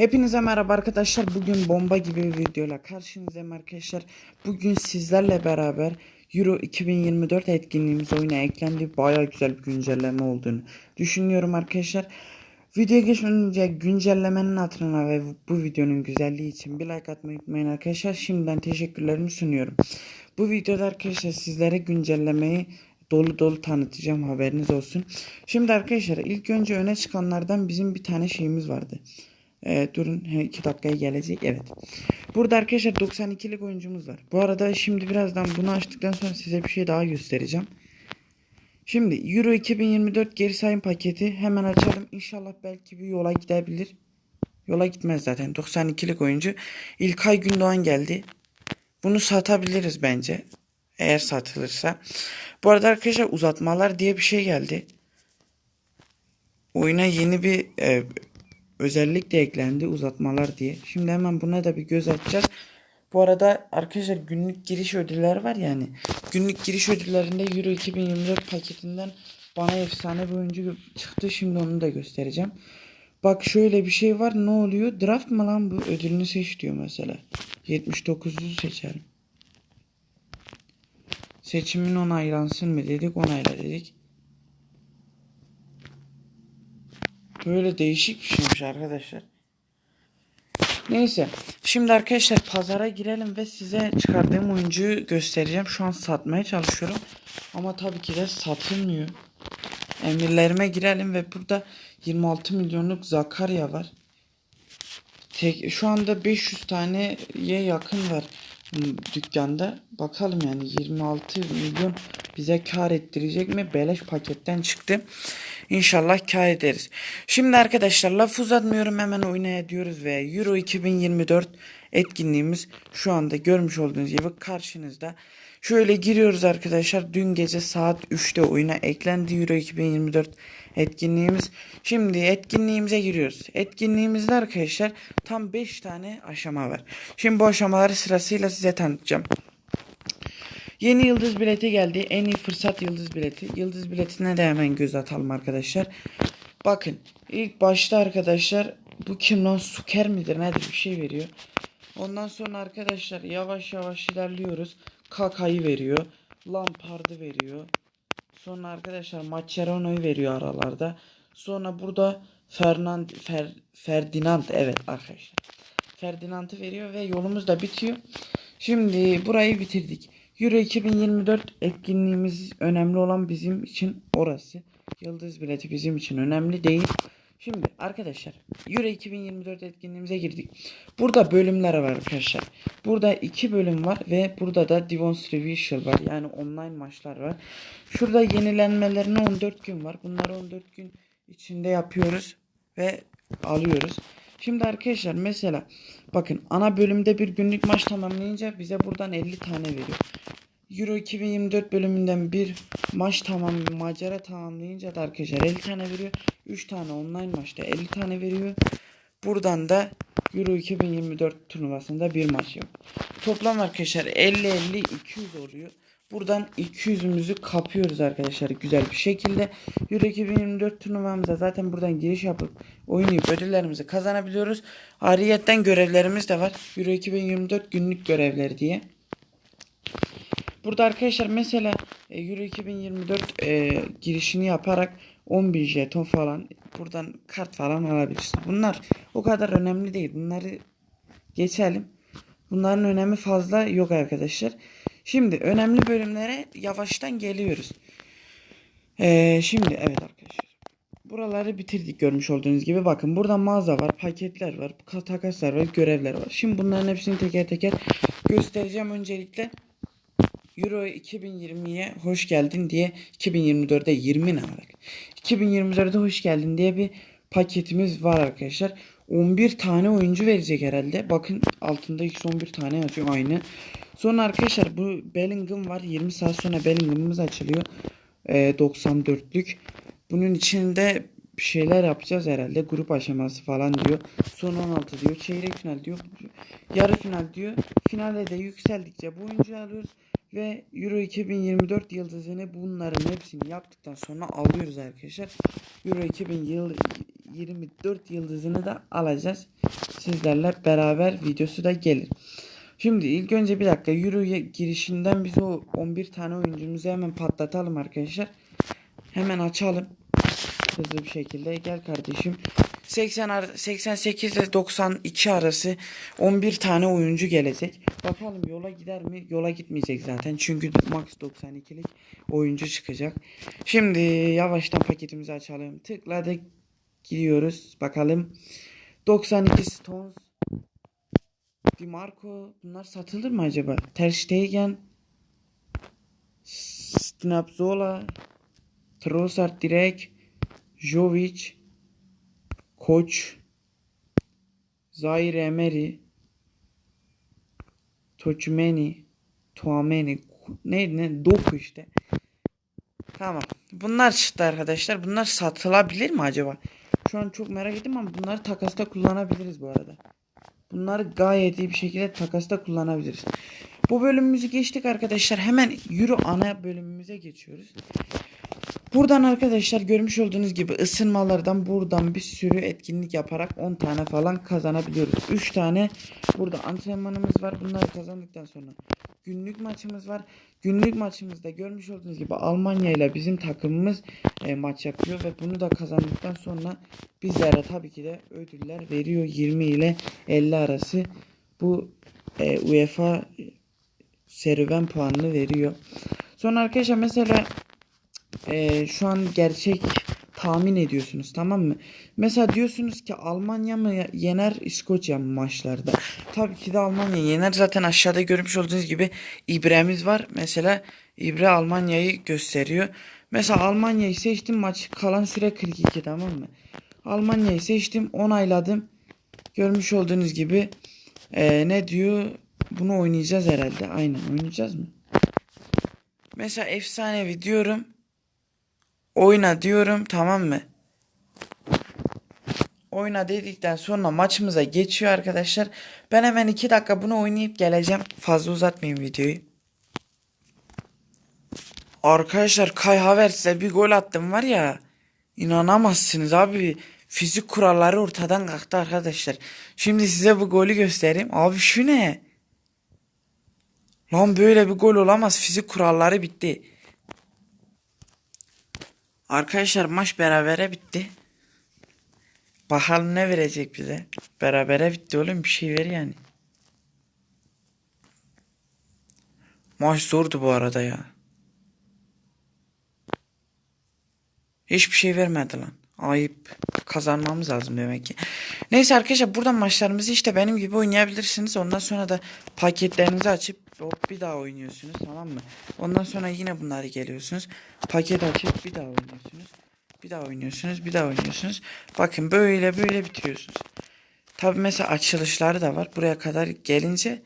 Hepinize merhaba arkadaşlar. Bugün bomba gibi bir videoyla karşınızdayım arkadaşlar. Bugün sizlerle beraber Euro 2024 etkinliğimiz oyuna eklendi. Baya güzel bir güncelleme olduğunu düşünüyorum arkadaşlar. Videoya geçmeden önce güncellemenin hatırına ve bu videonun güzelliği için bir like atmayı unutmayın arkadaşlar. Şimdiden teşekkürlerimi sunuyorum. Bu videoda arkadaşlar sizlere güncellemeyi dolu dolu tanıtacağım haberiniz olsun. Şimdi arkadaşlar ilk önce öne çıkanlardan bizim bir tane şeyimiz vardı. Ee, durun 2 dakikaya gelecek. Evet. Burada arkadaşlar 92'lik oyuncumuz var. Bu arada şimdi birazdan bunu açtıktan sonra size bir şey daha göstereceğim. Şimdi Euro 2024 geri sayım paketi hemen açalım. İnşallah belki bir yola gidebilir. Yola gitmez zaten. 92'lik oyuncu. İlkay Gündoğan geldi. Bunu satabiliriz bence. Eğer satılırsa. Bu arada arkadaşlar uzatmalar diye bir şey geldi. Oyuna yeni bir e, özellik de eklendi uzatmalar diye. Şimdi hemen buna da bir göz atacağız. Bu arada arkadaşlar günlük giriş ödülleri var yani. Günlük giriş ödüllerinde Euro 2024 paketinden bana efsane bir oyuncu çıktı. Şimdi onu da göstereceğim. Bak şöyle bir şey var. Ne oluyor? Draft mı lan bu? Ödülünü seç diyor mesela. 79'u seçerim. Seçimin onaylansın mı dedik. Onayla dedik. Böyle değişik bir arkadaşlar. Neyse. Şimdi arkadaşlar pazara girelim ve size çıkardığım oyuncuyu göstereceğim. Şu an satmaya çalışıyorum. Ama tabii ki de satılmıyor. Emirlerime girelim ve burada 26 milyonluk Zakarya var. Tek, şu anda 500 taneye yakın var dükkanda. Bakalım yani 26 milyon bize kar ettirecek mi? Beleş paketten çıktı. İnşallah kar ederiz. Şimdi arkadaşlar laf uzatmıyorum hemen oynaya diyoruz ve Euro 2024 etkinliğimiz şu anda görmüş olduğunuz gibi karşınızda. Şöyle giriyoruz arkadaşlar. Dün gece saat 3'te oyuna eklendi Euro 2024 etkinliğimiz. Şimdi etkinliğimize giriyoruz. Etkinliğimizde arkadaşlar tam 5 tane aşama var. Şimdi bu aşamaları sırasıyla size tanıtacağım. Yeni yıldız bileti geldi. En iyi fırsat yıldız bileti. Yıldız biletine de hemen göz atalım arkadaşlar. Bakın ilk başta arkadaşlar bu kim lan Suker midir nedir bir şey veriyor. Ondan sonra arkadaşlar yavaş yavaş ilerliyoruz. Kaka'yı veriyor. Lampard'ı veriyor. Sonra arkadaşlar Mascherano'yu veriyor aralarda. Sonra burada Fernand Fer, Ferdinand evet arkadaşlar. Ferdinand'ı veriyor ve yolumuz da bitiyor. Şimdi burayı bitirdik. Euro 2024 etkinliğimiz önemli olan bizim için orası. Yıldız bileti bizim için önemli değil. Şimdi arkadaşlar Euro 2024 etkinliğimize girdik. Burada bölümler var arkadaşlar. Burada iki bölüm var ve burada da Divons Revision var. Yani online maçlar var. Şurada yenilenmelerine 14 gün var. Bunları 14 gün içinde yapıyoruz ve alıyoruz. Şimdi arkadaşlar mesela bakın ana bölümde bir günlük maç tamamlayınca bize buradan 50 tane veriyor. Euro 2024 bölümünden bir maç tamam macera tamamlayınca da arkadaşlar 50 tane veriyor. 3 tane online maçta 50 tane veriyor. Buradan da Euro 2024 turnuvasında bir maç yok. Toplam arkadaşlar 50 50 200 oluyor. Buradan 200'ümüzü kapıyoruz arkadaşlar güzel bir şekilde. Euro 2024 turnuvamıza zaten buradan giriş yapıp oynayıp ödüllerimizi kazanabiliyoruz. Ariyetten görevlerimiz de var. Euro 2024 günlük görevleri diye. Burada arkadaşlar mesela e, Euro 2024 e, girişini yaparak 10.000 jeton falan buradan kart falan alabilirsin. Bunlar o kadar önemli değil. Bunları geçelim. Bunların önemi fazla yok arkadaşlar. Şimdi önemli bölümlere yavaştan geliyoruz. Ee, şimdi evet arkadaşlar. Buraları bitirdik görmüş olduğunuz gibi. Bakın burada mağaza var, paketler var, takaslar var, görevler var. Şimdi bunların hepsini teker teker göstereceğim öncelikle. Euro 2020'ye hoş geldin diye 2024'de 20 ne var? 2024'de hoş geldin diye bir paketimiz var arkadaşlar. 11 tane oyuncu verecek herhalde. Bakın altında x11 tane yazıyor aynı. Sonra arkadaşlar bu Bellingham var. 20 saat sonra Bellingham'ımız açılıyor. Ee, 94'lük. Bunun içinde bir şeyler yapacağız herhalde. Grup aşaması falan diyor. Son 16 diyor. Çeyrek final diyor. Yarı final diyor. Finale de yükseldikçe bu oyuncuyu alıyoruz. Ve Euro 2024 yıldızını bunların hepsini yaptıktan sonra alıyoruz arkadaşlar. Euro 24 yıldızını da alacağız. Sizlerle beraber videosu da gelir. Şimdi ilk önce bir dakika Euro girişinden biz o 11 tane oyuncumuzu hemen patlatalım arkadaşlar. Hemen açalım. Hızlı bir şekilde gel kardeşim. 80 ar- 88 ile 92 arası 11 tane oyuncu gelecek. Bakalım yola gider mi? Yola gitmeyecek zaten. Çünkü max 92'lik oyuncu çıkacak. Şimdi yavaştan paketimizi açalım. Tıkladık. Gidiyoruz. Bakalım. 92 Stones. Di Marco. Bunlar satılır mı acaba? Ter Stegen. Snapzola. Trossard direkt. Jovic. Koç. Zaire Emery. Toçmeni. Tuameni. Ne ne? Doku işte. Tamam. Bunlar çıktı arkadaşlar. Bunlar satılabilir mi acaba? Şu an çok merak ettim ama bunları takasta kullanabiliriz bu arada. Bunları gayet iyi bir şekilde takasta kullanabiliriz. Bu bölümümüzü geçtik arkadaşlar. Hemen Euro ana bölümümüze geçiyoruz. Buradan arkadaşlar görmüş olduğunuz gibi ısınmalardan buradan bir sürü etkinlik yaparak 10 tane falan kazanabiliyoruz. 3 tane burada antrenmanımız var. Bunları kazandıktan sonra günlük maçımız var. Günlük maçımızda görmüş olduğunuz gibi Almanya ile bizim takımımız e, maç yapıyor ve bunu da kazandıktan sonra bizlere tabii ki de ödüller veriyor. 20 ile 50 arası bu e, UEFA serüven puanını veriyor. Sonra arkadaşlar mesela e, şu an gerçek tahmin ediyorsunuz tamam mı? Mesela diyorsunuz ki Almanya mı yener İskoçya mı maçlarda? Tabii ki de Almanya yener. Zaten aşağıda görmüş olduğunuz gibi İbre'miz var. Mesela İbre Almanya'yı gösteriyor. Mesela Almanya'yı seçtim maç kalan süre 42 tamam mı? Almanya'yı seçtim onayladım. Görmüş olduğunuz gibi e, ne diyor? Bunu oynayacağız herhalde. Aynen oynayacağız mı? Mesela efsanevi diyorum. Oyna diyorum tamam mı? Oyna dedikten sonra maçımıza geçiyor arkadaşlar. Ben hemen 2 dakika bunu oynayıp geleceğim. Fazla uzatmayayım videoyu. Arkadaşlar Kai Havertz'e bir gol attım var ya. İnanamazsınız abi. Fizik kuralları ortadan kalktı arkadaşlar. Şimdi size bu golü göstereyim. Abi şu ne? Lan böyle bir gol olamaz. Fizik kuralları bitti. Arkadaşlar maç berabere bitti. Bakalım ne verecek bize. Berabere bitti oğlum bir şey ver yani. Maç zordu bu arada ya. Hiçbir şey vermedi lan. Ayıp. Kazanmamız lazım demek ki. Neyse arkadaşlar buradan maçlarımızı işte benim gibi oynayabilirsiniz. Ondan sonra da paketlerinizi açıp hop bir daha oynuyorsunuz tamam mı? Ondan sonra yine bunları geliyorsunuz. Paket açıp bir daha oynuyorsunuz. Bir daha oynuyorsunuz. Bir daha oynuyorsunuz. Bakın böyle böyle bitiriyorsunuz. Tabi mesela açılışları da var. Buraya kadar gelince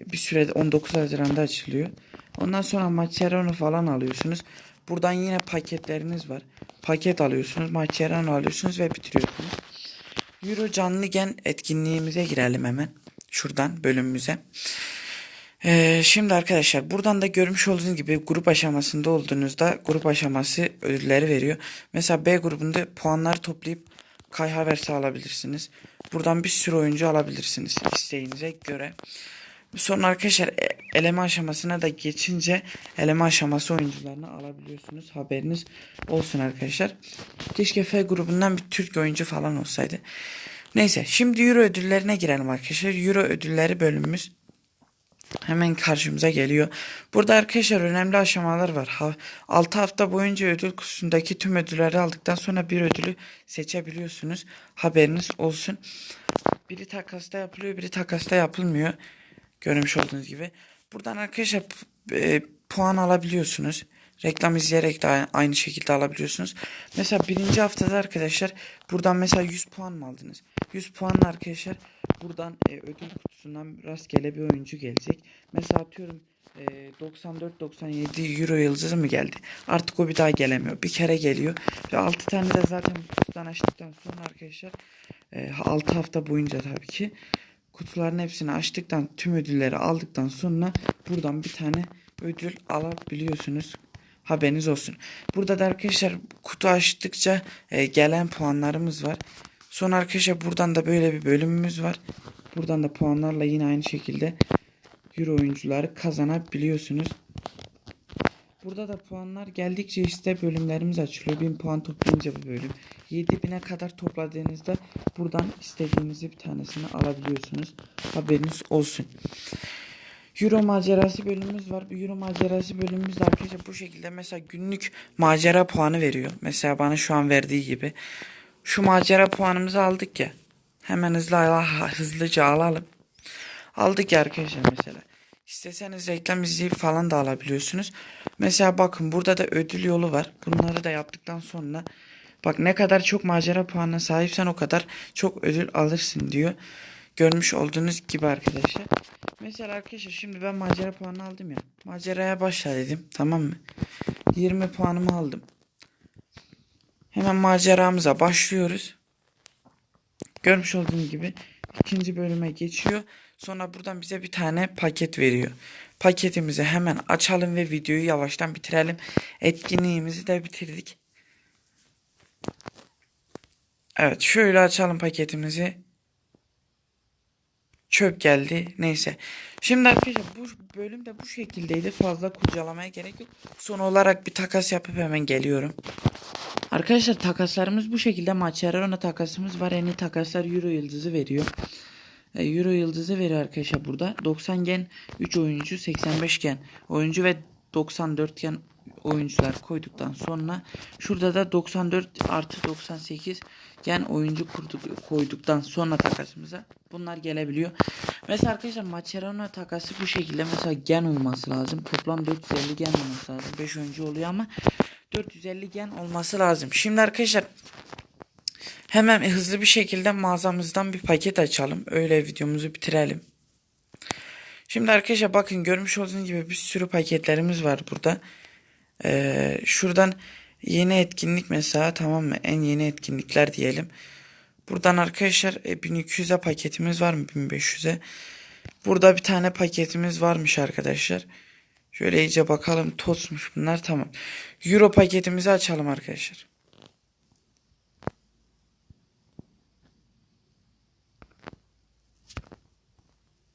bir sürede 19 Haziran'da açılıyor. Ondan sonra Macerano falan alıyorsunuz. Buradan yine paketleriniz var. Paket alıyorsunuz. Macerano alıyorsunuz ve bitiriyorsunuz. Euro canlı gen etkinliğimize girelim hemen. Şuradan bölümümüze. Ee, şimdi arkadaşlar buradan da görmüş olduğunuz gibi grup aşamasında olduğunuzda grup aşaması ödülleri veriyor. Mesela B grubunda puanlar toplayıp Kai Havertz'i alabilirsiniz. Buradan bir sürü oyuncu alabilirsiniz isteğinize göre. Sonra arkadaşlar e, eleme aşamasına da geçince eleme aşaması oyuncularını alabiliyorsunuz. Haberiniz olsun arkadaşlar. Keşke F grubundan bir Türk oyuncu falan olsaydı. Neyse şimdi Euro ödüllerine girelim arkadaşlar. Euro ödülleri bölümümüz hemen karşımıza geliyor. Burada arkadaşlar önemli aşamalar var. Ha, 6 hafta boyunca ödül kutusundaki tüm ödülleri aldıktan sonra bir ödülü seçebiliyorsunuz. Haberiniz olsun. Biri takasta yapılıyor, biri takasta yapılmıyor. Görmüş olduğunuz gibi. Buradan arkadaşlar e, puan alabiliyorsunuz. Reklam izleyerek de aynı şekilde alabiliyorsunuz. Mesela birinci haftada arkadaşlar buradan mesela 100 puan mı aldınız? 100 puanla arkadaşlar buradan e, ödül kutusundan rastgele bir oyuncu gelecek. Mesela atıyorum e, 94-97 euro yıldızı mı geldi? Artık o bir daha gelemiyor. Bir kere geliyor. Ve 6 tane de zaten kutudan açtıktan sonra arkadaşlar e, 6 hafta boyunca tabii ki kutuların hepsini açtıktan tüm ödülleri aldıktan sonra buradan bir tane ödül alabiliyorsunuz. Haberiniz olsun. Burada da arkadaşlar kutu açtıkça e, gelen puanlarımız var. Sonra arkadaşlar buradan da böyle bir bölümümüz var. Buradan da puanlarla yine aynı şekilde Euro oyuncuları kazanabiliyorsunuz. Burada da puanlar geldikçe işte bölümlerimiz açılıyor. 1000 puan toplayınca bu bölüm. 7000'e kadar topladığınızda buradan istediğinizi bir tanesini alabiliyorsunuz. Haberiniz olsun. Euro macerası bölümümüz var. Bu Euro macerası bölümümüzde arkadaşlar bu şekilde mesela günlük macera puanı veriyor. Mesela bana şu an verdiği gibi. Şu macera puanımızı aldık ya. Hemen hızlı hızlıca alalım. Aldık ya arkadaşlar mesela. İsteseniz reklam izleyip falan da alabiliyorsunuz. Mesela bakın burada da ödül yolu var. Bunları da yaptıktan sonra bak ne kadar çok macera puanına sahipsen o kadar çok ödül alırsın diyor. Görmüş olduğunuz gibi arkadaşlar. Mesela arkadaşlar şimdi ben macera puanı aldım ya. Maceraya başla dedim tamam mı? 20 puanımı aldım. Hemen maceramıza başlıyoruz. Görmüş olduğunuz gibi ikinci bölüme geçiyor. Sonra buradan bize bir tane paket veriyor. Paketimizi hemen açalım ve videoyu yavaştan bitirelim. Etkinliğimizi de bitirdik. Evet şöyle açalım paketimizi. Çöp geldi. Neyse. Şimdi arkadaşlar bu bölümde bu şekildeydi. Fazla kurcalamaya gerek yok. Son olarak bir takas yapıp hemen geliyorum. Arkadaşlar takaslarımız bu şekilde. Macherona takasımız var. En takaslar Euro yıldızı veriyor. E, Euro yıldızı veriyor arkadaşlar burada. 90 gen 3 oyuncu 85 gen oyuncu ve 94 gen oyuncular koyduktan sonra şurada da 94 artı 98 gen oyuncu kurduk, koyduktan sonra takasımıza bunlar gelebiliyor. Mesela arkadaşlar Macherano takası bu şekilde mesela gen olması lazım. Toplam 450 gen olması lazım. 5 oyuncu oluyor ama 450 gen olması lazım. Şimdi arkadaşlar hemen hızlı bir şekilde mağazamızdan bir paket açalım. Öyle videomuzu bitirelim. Şimdi arkadaşlar bakın görmüş olduğunuz gibi bir sürü paketlerimiz var burada. Ee, şuradan yeni etkinlik mesela tamam mı? En yeni etkinlikler diyelim. Buradan arkadaşlar e, 1200'e paketimiz var mı? 1500'e. Burada bir tane paketimiz varmış arkadaşlar. Şöyle iyice bakalım. Tosmuş bunlar tamam. Euro paketimizi açalım arkadaşlar.